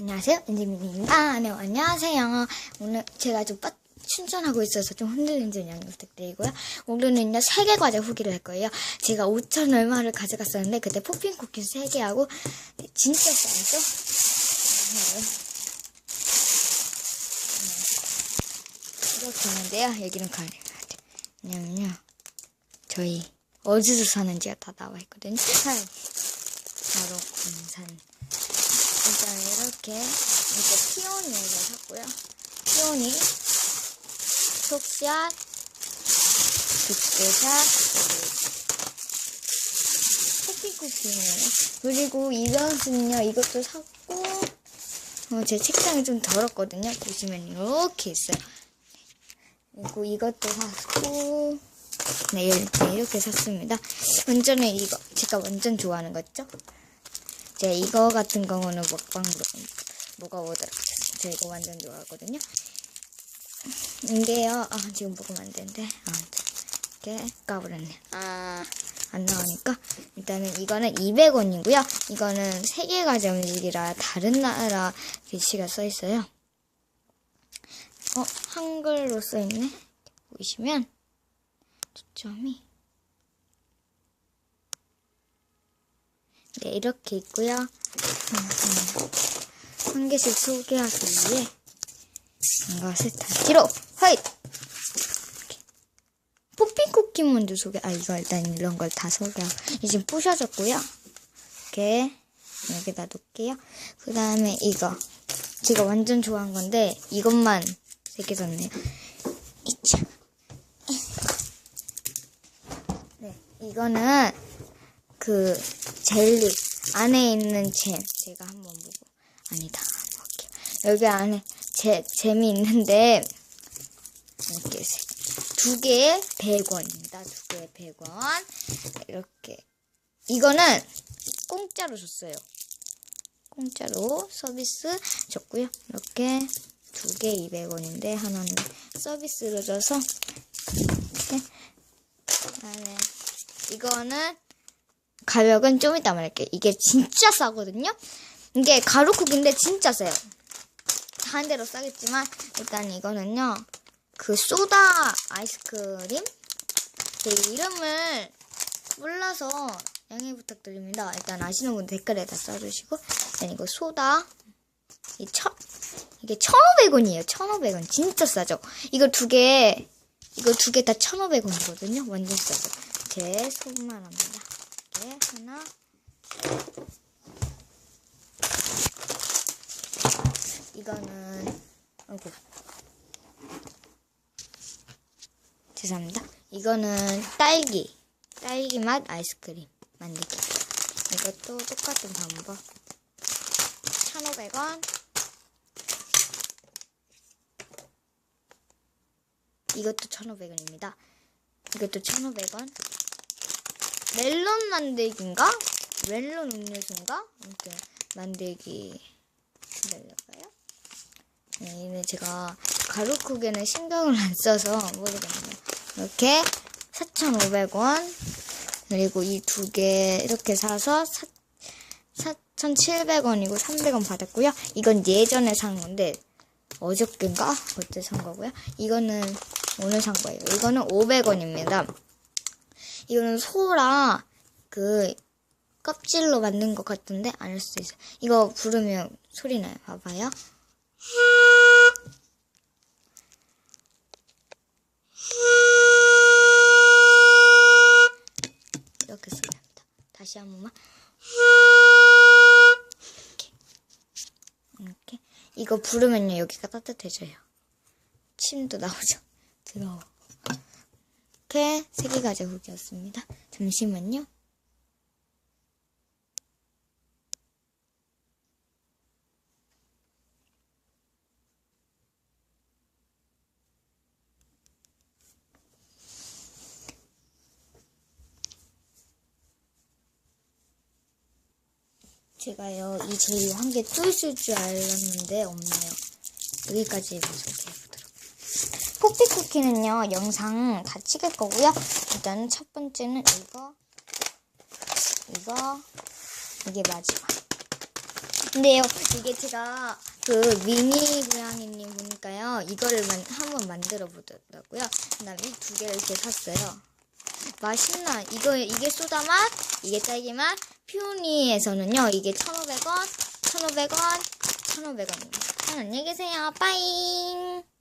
안녕하세요. 엔지민입니다. 아, 네, 안녕하세요. 오늘 제가 좀 빠, 충전하고 있어서 좀 흔들린 점 양해 부탁드리고요. 오늘은요, 세개 과제 후기를 할 거예요. 제가 5천 얼마를 가져갔었는데, 그때 포핀 쿠키 3개하고, 진짜 싸죠? 네. 이렇게 있는데요. 여기는 같아요. 왜냐면요, 저희 어디서 사는지가 다 나와 있거든요. 네. 바로 군산. 일단 이렇게 이렇게 피오니를 샀고요. 피오니, 속샷, 빅스샷, 커피쿠키네요. 그리고 이것은요, 이것도 샀고, 어, 제 책상이 좀 더럽거든요. 보시면 이렇게 있어요. 그리고 이것도 샀고, 네, 이렇게, 샀습니다. 완전히 이거, 제가 완전 좋아하는 거 있죠? 제 이거 같은 경우는 먹방으로 먹어보도록 하겠습니다. 저 이거 완전 좋아하거든요. 이게요, 아, 지금 먹으면 안 되는데, 아, 이렇게 까버렸네. 아, 안 나오니까. 일단은 이거는 200원이고요. 이거는 세계 과제 음식이라 다른 나라 글씨가 써 있어요. 어, 한글로 써 있네. 보시면, 초점이. 네, 이렇게 있고요. 음, 음. 한 개씩 소개하기 위해 이것을 다 뒤로! 이렇게. 포핀 쿠키 먼저 소개. 아 이거 일단 이런 걸 다 소개하고 이제 부셔졌고요. 이렇게 여기다 놓을게요. 그 다음에 이거 제가 완전 좋아한 건데 이것만 샀네요. 이차. 네, 이거는 그 젤리 안에 있는 잼 제가 한번 보고 아니다 볼게요. 여기 안에 제, 잼이 있는데 이렇게 두 개에 100원입니다. 두 개에 100원 이렇게 이거는 공짜로 줬어요. 공짜로 서비스 줬고요. 이렇게 두 개 200원인데 하나는 서비스로 줘서 이렇게 그다음에 이거는 가격은 좀 이따 말할게요. 이게 진짜 싸거든요. 이게 가루쿡인데 진짜 싸요. 다른 데로 싸겠지만 일단 이거는요. 그 소다 아이스크림 제 이름을 몰라서 양해 부탁드립니다. 일단 아시는 분 댓글에다 써주시고 일단 이거 소다 이 천, 이게 1,500원이에요. 1,500원. 진짜 싸죠? 이거 두 개, 이거 두 개 다 1,500원이거든요. 완전 싸죠? 제 손만 합니다. 이렇게 하나, 이거는, 아이고. 죄송합니다. 이거는 딸기, 딸기 맛 아이스크림 만들기. 이것도 똑같은 방법. 1,500원. 이것도 1,500원입니다. 이것도 1,500원. 멜론 만들기인가? 멜론 음료수인가? 아무튼 만들기 기다려봐요. 네, 이는 제가 가루쿡에는 신경을 안 써서 모르겠네요. 이렇게 4,500원 그리고 이 두 개 이렇게 사서 4,700원이고 300원 받았고요. 이건 예전에 산 건데 어저께인가? 그때 산 거고요. 이거는 오늘 산 거예요. 이거는 500원입니다. 이거는 소라 그 껍질로 만든 것 같은데 아닐 수도 있어요. 이거 부르면 소리 나요. 봐봐요. 이렇게 소리 납니다. 다시 한 번만. 이렇게. 이렇게. 이거 부르면요. 여기가 따뜻해져요. 침도 나오죠. 더러워. 이렇게 세개 가져 후기였습니다. 잠시만요. 제가요, 이 제일 한개 또 있을 줄 알았는데 없네요. 여기까지 소개해보도록. 포피 쿠키는요, 영상 다 찍을 거고요. 일단은 첫 번째는 이거, 이거, 이게 마지막. 근데요, 이게 제가 그 미니 고양이님 보니까요, 이거를 만, 한번 만들어 보더라고요. 그 다음에 이 두 개를 이렇게 샀어요. 맛있나? 이거, 이게 소다 맛, 이게 딸기 맛, 피오니에서는요, 이게 1,500원, 1,500원, 1,500원입니다. 안녕히 계세요. 빠잉!